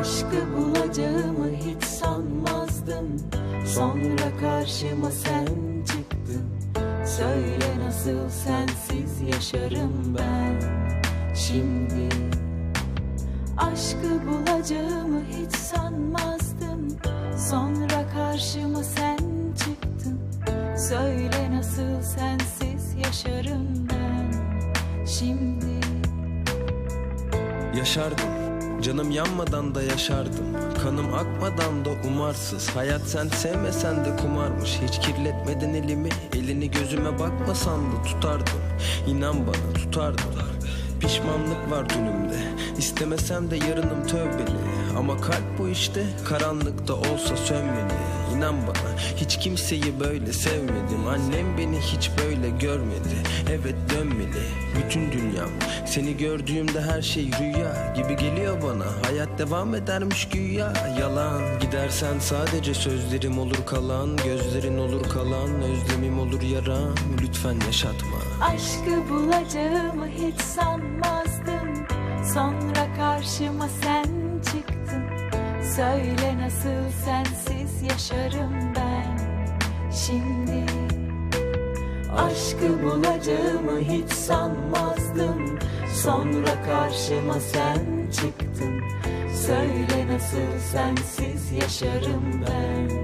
Aşkı bulacağımı hiç sanmazdım. Sonra karşıma sen çıktın. Söyle nasıl sensiz yaşarım ben. Şimdi Aşkı bulacağımı hiç sanmazdım. Sonra karşıma sen çıktın. Söyle nasıl sensiz yaşarım ben. Şimdi Yaşardım Canım yanmadan da yaşardım Kanım akmadan da umarsız. Hayat sen sevmesen de kumarmış Hiç kirletmeden elimi. Elini gözüme bakmasan da tutardım. İnan bana tutardım Pişmanlık var dünümde İstemesem de yarınım tövbeli. Ama kalp bu işte Karanlıkta olsa sönmeli. İnan bana hiç kimseyi böyle sevmedim. Annem beni hiç böyle görmedi. Evet dönmeli. Bütün dünyam. Seni gördüğümde her şey rüya gibi geliyor bana. Hayat devam edermiş güya. Yalan. Gidersen sadece sözlerim olur kalan. Gözlerin olur kalan. Özlemim olur yaran. Lütfen yaşatma Aşkı bulacağımı hiç sanmazdım. Sonra karşıma sen çıktın. Söyle nasıl sensiz yaşarım ben Şimdi. Aşkı bulacağımı hiç sanmazdım. Sonra karşıma sen çıktın. Söyle nasıl sensiz yaşarım ben